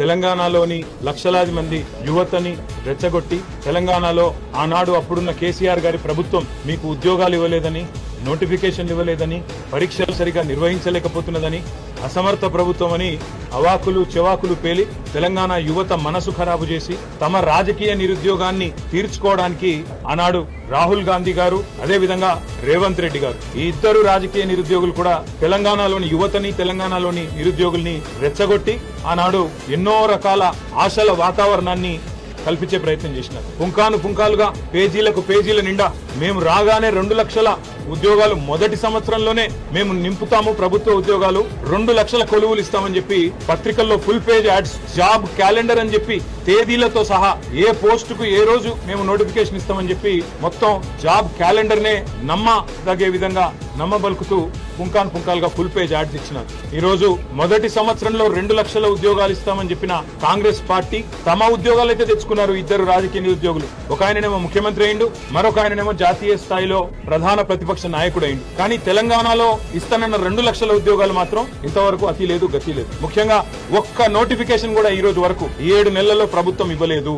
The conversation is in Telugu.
తెలంగాణలోని లక్షలాది మంది యువతని రెచ్చగొట్టి తెలంగాణలో ఆనాడు అప్పుడున్న కేసీఆర్ గారి ప్రభుత్వం మీకు ఉద్యోగాలు ఇవ్వలేదని నోటిఫికేషన్లు ఇవ్వలేదని పరీక్షలు సరిగా నిర్వహించలేకపోతున్నదని అసమర్థ ప్రభుత్వం అని అవాకులు చెవాకులు పేలి తెలంగాణ యువత మనసు ఖరాబు చేసి తమ రాజకీయ నిరుద్యోగాన్ని తీర్చుకోవడానికి ఆనాడు రాహుల్ గాంధీ గారు అదేవిధంగా రేవంత్ రెడ్డి గారు. ఈ ఇద్దరు రాజకీయ నిరుద్యోగులు కూడా తెలంగాణలోని యువతని తెలంగాణలోని నిరుద్యోగుల్ని రెచ్చగొట్టి ఆనాడు ఎన్నో రకాల ఆశల వాతావరణాన్ని కల్పించే ప్రయత్నం చేసినారు. పుంకాను పుంకాలుగా పేజీలకు పేజీల నిండా మేము రాగానే రెండు లక్షల ఉద్యోగాలు మొదటి సంవత్సరంలోనే మేము నింపుతాము ప్రభుత్వ ఉద్యోగాలు. రెండు లక్షల కొలువులు ఇస్తామని చెప్పి పత్రికల్లో full page ads job calendar అని చెప్పి తేదీలతో సహా ఏ పోస్ట్కు ఏ రోజు మేము నోటిఫికేషన్ ఇస్తామని చెప్పి మొత్తం జాబ్ క్యాలెండర్ నే నమ్మదగే విధంగా నమ్మబలుకుతూ పుంకాన్ పుంకాలుగా ఫుల్ పేజ్ యాడ్స్ ఇచ్చినారు. ఈ రోజు మొదటి సంవత్సరంలో రెండు లక్షల ఉద్యోగాలు ఇస్తామని చెప్పిన కాంగ్రెస్ పార్టీ తమ ఉద్యోగాలు అయితే తెచ్చుకున్నారు ఇద్దరు రాజకీయ నిరుద్యోగులు. ఒక ఆయననేమో ముఖ్యమంత్రి అయిండు మరొక ఆయననేమో జాతీయ స్థాయిలో ప్రధాన ప్రతిభ ప్రతిపక్ష నాయకుడు అయింది కానీ తెలంగాణలో ఇస్తానన్న రెండు లక్షల ఉద్యోగాలు మాత్రం ఇంతవరకు అతి లేదు గతి లేదు. ముఖ్యంగా ఒక్క నోటిఫికేషన్ కూడా ఈ రోజు వరకు ఏడు నెలల్లో ప్రభుత్వం ఇవ్వలేదు.